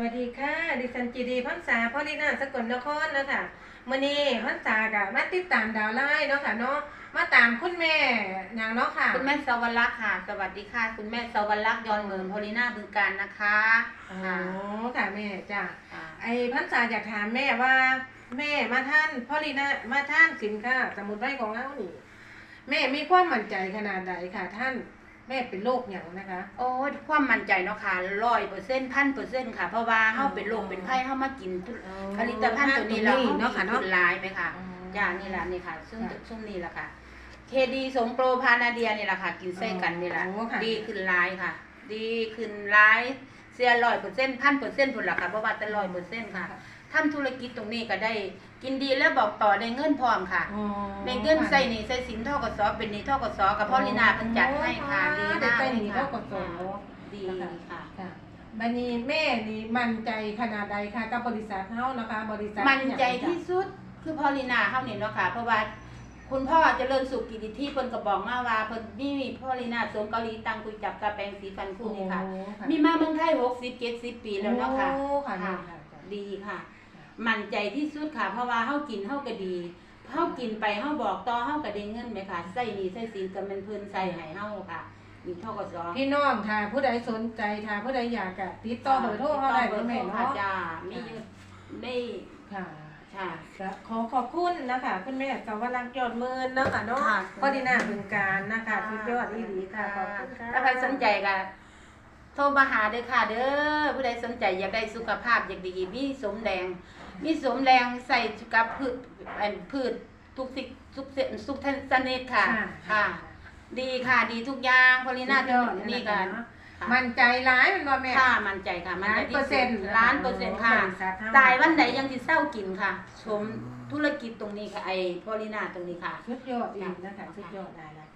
วัสดีค่ะ ดิฉันจีดีพันษาพ่อลีนาสกลนครเนาะคะมื่อนี้พันษากะมาติดตามดาวไล่เนาะค่ะเนาะมาตามคุณแม่อย่างเนาะค่ะ คุณแม่สวรักษ์ค่ะ สวัสดีค่ะ คุณแม่สวรักษ์ยอนเมืองพอลิน่าบึงการนะคะอ๋อค่ะค่ะแม่จ้ะค่ะไอ้พันษาอยากถามแม่ว่า แม่มาท่านพ่อลีนามาท่านสินค้าสมุนไพรของเรานี่แม่มีความมั่นใจขนาดใดค่ะท่าน แม่เป็นโรคอย่างนะคะ โอ้ยความมั่นใจเนาะค่ะร้อยเปอร์เซ็นต์พันเปอร์เซ็นต์ค่ะ เพราะว่าเฮาเป็นโรคเป็นไข้เฮามากินผลิตภัณฑ์ตัวนี้แล้วเนาะค่ะเนาะเนาะคุณร้ายไหมค่ะอืมจ้านี่แหละนี่ค่ะ ซึ่งค่ะซึ่งนี่แหละค่ะเคดีสงโปรพานาเดียนี่แหละค่ะ กินไส้กันนี่แหละโอ้ค่ะดีขึ้นร้ายค่ะ ดีขึ้นร้ายเสียร้อยเปอร์เซ็นต์พันเปอร์เซ็นต์ผลละค่ะเพราะว่าแต่ร้อยเปอร์เซ็นต์ค่ะ ทำธุรกิจตรงนี้ก็ได้ กินดีแล้วบอกต่อได้เงินพร้อมค่ะอ๋อในเงินใส่หนี่ใส่สินเท่ากับซอเป็นหนี่เท่ากับซอกับพ่อลีนาเพิ่นจัดให้ค่ะดีได้มากใส่เลหนียเท่าค่ะกับสองดีค่ะค่ะบันนี้แม่นี่มั่นใจขนาดใดคะกับบริษัทเฮานะคะ บริษัทมั่นใจที่สุดคือพ่อลีนาเฮานี่เนาะค่ะ เพราะว่าคุณพ่อเจริญสุขกิติที่เพิ่นก็บอกมาว่าเพิ่นมีพ่อลีนาสวมเกาหลีตังคุยจับกระแปรงสีฟันคู่นี่ค่ะ มีมาเมืองไทย60 70ปีแล้วเนาะค่ะโอ้ค่ะค่ะค่ะค่ะ ดีค่ะ มั่นใจที่สุดค่ะ เพราะว่าเฮากินเฮาก็ดีเฮากินไปเฮาบอกต่อเฮาก็ได้เงินไหมค่ะใส่หนี่ใส่สินก็แม่นเพิ่นใส่ให้เฮาค่ะนี่เท่ากับซอพี่น้องค่ะผู้ใดสนใจค่ะผู้ใดอยากจะติดต่อเบอร์โทรเฮาได้เบอเนาะร์โทรแม่ค่ะเนาะจ้ามีอยู่ได้ค่ะค่ะก็ขอขอบคุณนะคะคุณแม่สาวรักษ์ยอดเมินเนาะค่ะเนาะค่ะก็ดีน่าบึงการนะคะสุดยอดอีหลีค่ะขอบคุณค่ะถ้าใครสนใจก็ โทรมาหาเด้อค่ะเด้อผู้ใดสนใจอยากได้สุขภาพอยากดีมีสมแดง มีสมแรงใส่กับพืชอันพืชทุกสิ่งทุกเสทุกท่านสนิทค่ะ ค่ะ ดีค่ะดีทุกอย่างพอลีน่าสุดยอดนี่กันมั่นใจร้ายเป็นว่าแม่ ค่ะมั่นใจค่ะ มั่นใจที่ล้านเปอร์เซ็นต์ล้านเปอร์เซ็นต์ค่ะ บริษัทเฮา ตายวันไหนยังสิเศร้ากินค่ะ ชมธุรกิจตรงนี้ค่ะไอ้พอลีน่าตรงนี้ค่ะ สุดยอดอีกนะคะสุดยอดได้นะคะ